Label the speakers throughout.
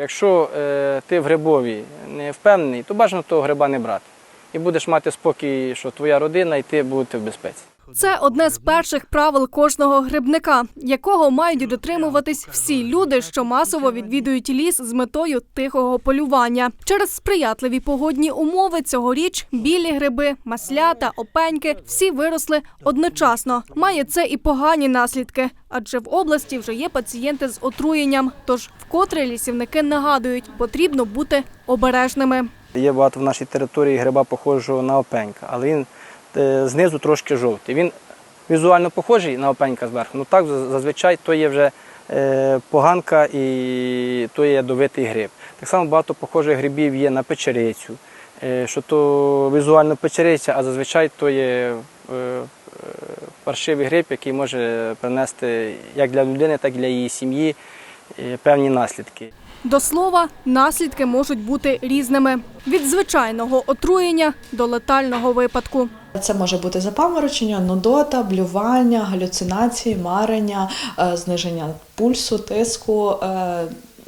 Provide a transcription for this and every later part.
Speaker 1: Якщо е, ти в грибові не впевнений, то бажано того гриба не брати. І будеш мати спокій, що твоя родина і ти будете в безпеці.
Speaker 2: Це одне з перших правил кожного грибника, якого мають дотримуватись всі люди, що масово відвідують ліс з метою тихого полювання. Через сприятливі погодні умови цьогоріч білі гриби, маслята, опеньки всі виросли одночасно. Має це і погані наслідки, адже в області вже є пацієнти з отруєнням. Тож вкотре лісівники нагадують, потрібно бути обережними.
Speaker 1: Є багато в нашій території гриба похожого на опенька, але він знизу трошки жовтий. Він візуально похожий на опенька зверху, ну так зазвичай то є вже е, поганка і то є ядовитий гриб. Так само багато похожих грибів є на печерицю, е, що то візуально печериця, а зазвичай то є е, е, паршивий гриб, який може принести як для людини, так і для її сім'ї е, певні наслідки.
Speaker 2: До слова, наслідки можуть бути різними від звичайного отруєння до летального випадку.
Speaker 3: Це може бути запаморочення, нудота, блювання, галюцинації, марення, е, зниження пульсу, тиску. Е,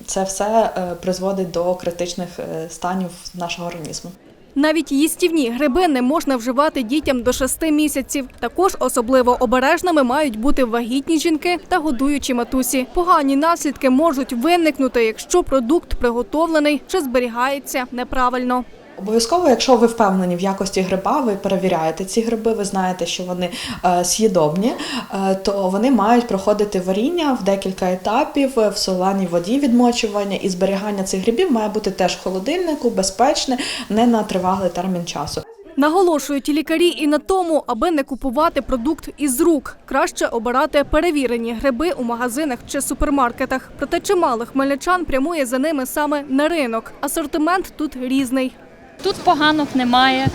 Speaker 3: Це все е, призводить до критичних станів нашого організму.
Speaker 2: Навіть їстівні гриби не можна вживати дітям до 6 місяців. Також особливо обережними мають бути вагітні жінки та годуючі матусі. Погані наслідки можуть виникнути, якщо продукт приготовлений чи зберігається неправильно.
Speaker 3: Обов'язково, якщо ви впевнені в якості гриба, ви перевіряєте ці гриби, ви знаєте, що вони е, з'їдобні, е, то вони мають проходити варіння в декілька етапів е, в соленій воді відмочування і зберігання цих грибів має бути теж в холодильнику, безпечне, не на тривалий термін часу.
Speaker 2: Наголошують лікарі і на тому, аби не купувати продукт із рук. Краще обирати перевірені гриби у магазинах чи супермаркетах. Проте чимало хмельничан прямує за ними саме на ринок. Асортимент тут різний.
Speaker 4: Тут поганок немає.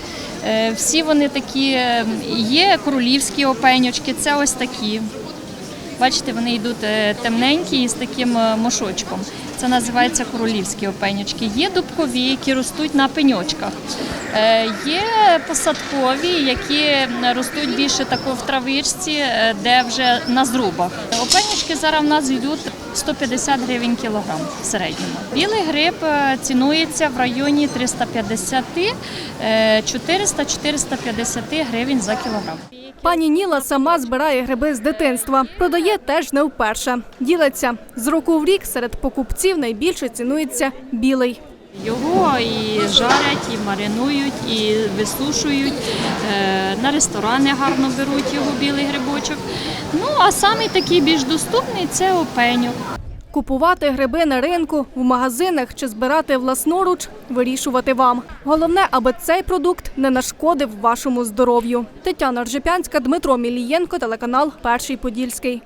Speaker 4: Е, Всі вони такі, е, є королівські опенючки, це ось такі. Бачите, вони йдуть е, темненькі і з таким мошочком. Це називається королівські опенючки. Є дубкові, які ростуть на пеньочках. Є посадкові, які ростуть більше тако в травичці, де вже на зрубах. Опенючки зараз в нас йдуть 150 гривень кілограм в середньому. Білий гриб е, цінується в районі 350 е, 400-450 гривень за кілограм.
Speaker 2: Пані Ніла сама збирає гриби з дитинства. Продає теж не вперше. Ділиться з року в рік серед покупців найбільше цінується білий.
Speaker 4: Його і жарять, і маринують, і висушують. Е, На ресторани гарно беруть його білий грибочок. Ну а самий такий більш доступний це опеньок.
Speaker 2: Купувати гриби на ринку, в магазинах чи збирати власноруч вирішувати вам. Головне, аби цей продукт не нашкодив вашому здоров'ю. Тетяна Ржепянська, Дмитро Мілієнко, телеканал Перший Подільський.